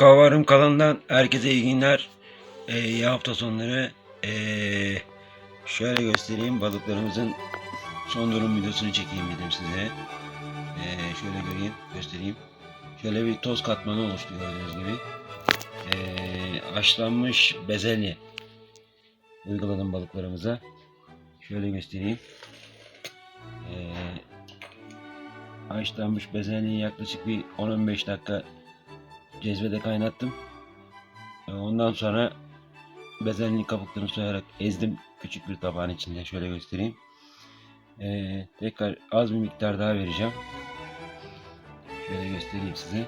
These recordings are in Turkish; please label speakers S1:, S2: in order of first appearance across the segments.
S1: Akavarım kanalından herkese iyi günler. Ee, iyi hafta sonları. Ee, şöyle göstereyim balıklarımızın son durum videosunu çekeyim dedim size. Ee, şöyle göreyim, göstereyim. Şöyle bir toz katmanı oluştu gördüğünüz gibi. Ee, haşlanmış bezelye uyguladım balıklarımıza. Şöyle göstereyim. Ee, haşlanmış bezelyeyi yaklaşık bir 10-15 dakika cezvede kaynattım. Ee, Ondan sonra bezelyenin kabuklarını soyarak ezdim. Küçük bir tabağın içinde şöyle göstereyim. Ee, tekrar az bir miktar daha vereceğim. Şöyle göstereyim size.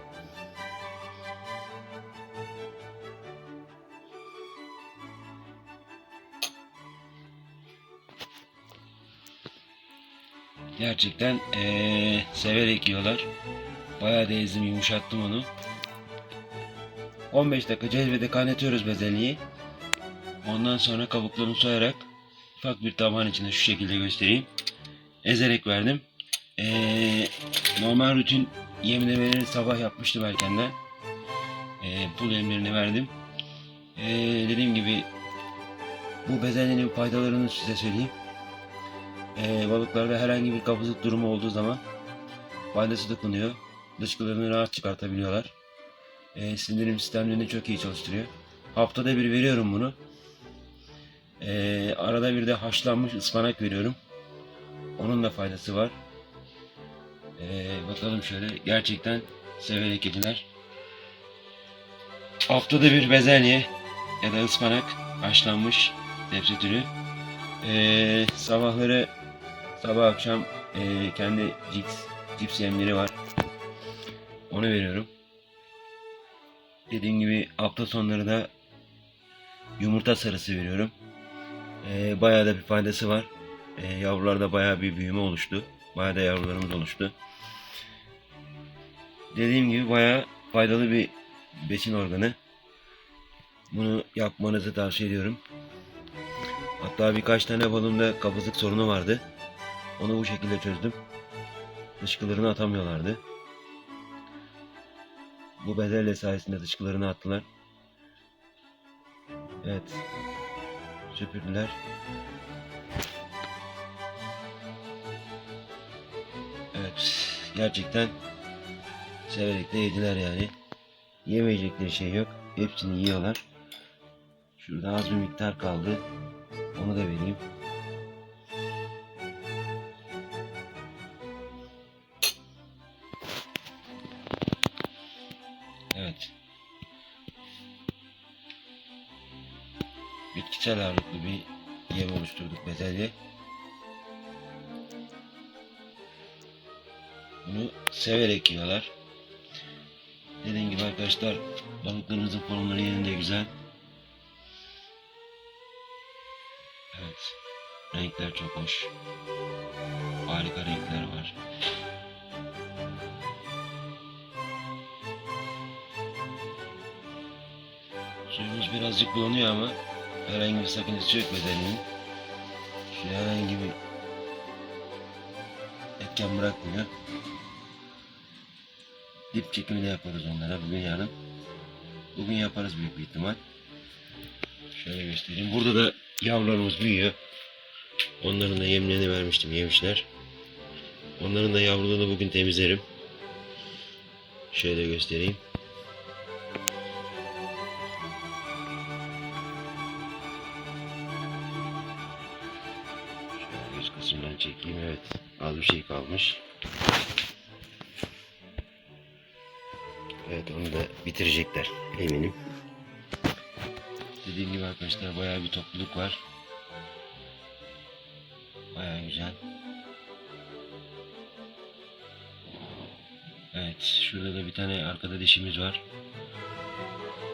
S1: Gerçekten ee, severek yiyorlar. Bayağı da ezdim yumuşattım onu. 15 dakika cezvede kaynatıyoruz bezelyeyi. Ondan sonra kabuklarını soyarak ufak bir tabağın içinde şu şekilde göstereyim. Ezerek verdim. Ee, normal rutin yemlemelerini sabah yapmıştım erkenden. Ee, pul yemlerini verdim. Ee, dediğim gibi bu bezelyenin faydalarını size söyleyeyim. Ee, balıklarda herhangi bir kabızlık durumu olduğu zaman faydası dokunuyor. Dışkılarını rahat çıkartabiliyorlar. E, sindirim sistemlerini çok iyi çalıştırıyor. Haftada bir veriyorum bunu. E, arada bir de haşlanmış ıspanak veriyorum. Onun da faydası var. E, bakalım şöyle. Gerçekten severek yediler. Haftada bir bezelye ya da ıspanak haşlanmış sebze türü. E, sabahları sabah akşam e, kendi cips, cips yemleri var. Onu veriyorum. Dediğim gibi hafta sonları da yumurta sarısı veriyorum. Ee, bayağı da bir faydası var. Ee, yavrularda bayağı bir büyüme oluştu. Bayağı da yavrularımız oluştu. Dediğim gibi bayağı faydalı bir besin organı. Bunu yapmanızı tavsiye ediyorum. Hatta birkaç tane balımda kabızlık sorunu vardı. Onu bu şekilde çözdüm. Dışkılarını atamıyorlardı. Bu bezelye sayesinde dışkılarını attılar. Evet. Süpürdüler. Evet. Gerçekten severek de yediler yani. Yemeyecekleri şey yok. Hepsini yiyorlar. Şurada az bir miktar kaldı. Onu da vereyim. Evet. Bitkisel ağırlıklı bir yem oluşturduk bezelye. Bunu severek yiyorlar. Dediğim gibi arkadaşlar balıklarımızın formları yerinde güzel. Evet. Renkler çok hoş. Harika renkler var. Suyumuz birazcık bulanıyor ama herhangi bir sakıncası yok bedelinin. Suya herhangi bir etken bırakmıyor. Dip çekimi de yaparız onlara bugün yarın. Bugün yaparız büyük bir ihtimal. Şöyle göstereyim. Burada da yavrularımız büyüyor. Onların da yemlerini vermiştim yemişler. Onların da yavruluğunu bugün temizlerim. Şöyle göstereyim. Üst kısımdan çekeyim. Evet. Az bir şey kalmış. Evet onu da bitirecekler eminim. Dediğim gibi arkadaşlar bayağı bir topluluk var. Bayağı güzel. Evet şurada da bir tane arkada dişimiz var.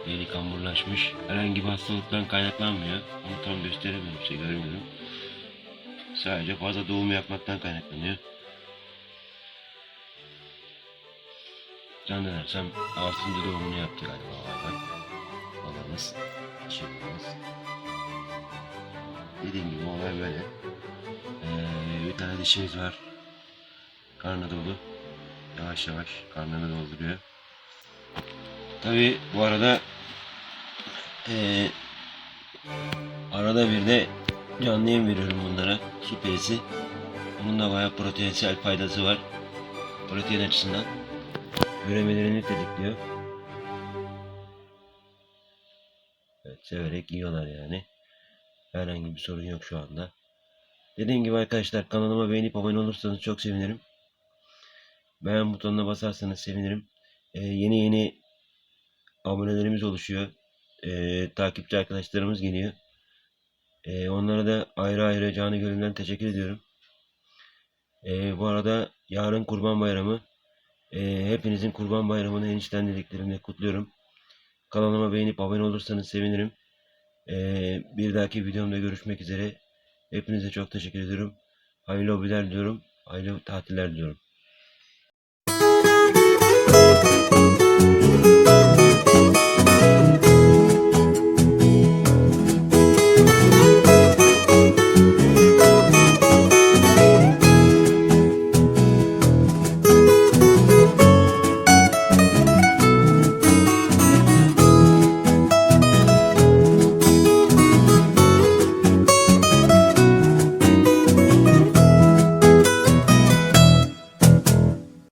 S1: Beli kamburlaşmış. Herhangi bir hastalıktan kaynaklanmıyor. Onu tam gösteremiyorum size görmüyorum. Sadece fazla doğum yapmaktan kaynaklanıyor. Zannedersem 6. doğumunu yaptı galiba orada. Balamız, dişimiz. Dediğim gibi olay böyle. Ee, bir tane dişimiz var. Karnı dolu. Yavaş yavaş karnını dolduruyor. Tabi bu arada eee, arada bir de canlı yem veriyorum bunlara. Su perisi. Bunun da bayağı proteinsel faydası var. Protein açısından. Üremelerini tetikliyor. Evet, severek yiyorlar yani. Herhangi bir sorun yok şu anda. Dediğim gibi arkadaşlar kanalıma beğenip abone olursanız çok sevinirim. Beğen butonuna basarsanız sevinirim. Ee, yeni yeni abonelerimiz oluşuyor. Ee, takipçi arkadaşlarımız geliyor. Ee, onlara da ayrı ayrı canı gönülden teşekkür ediyorum. Ee, bu arada yarın Kurban Bayramı. Ee, hepinizin Kurban Bayramı'nı en içten dileklerimle kutluyorum. Kanalıma beğenip abone olursanız sevinirim. Ee, bir dahaki videomda görüşmek üzere. Hepinize çok teşekkür ediyorum. Hayırlı hobiler diliyorum. Hayırlı tatiller diliyorum.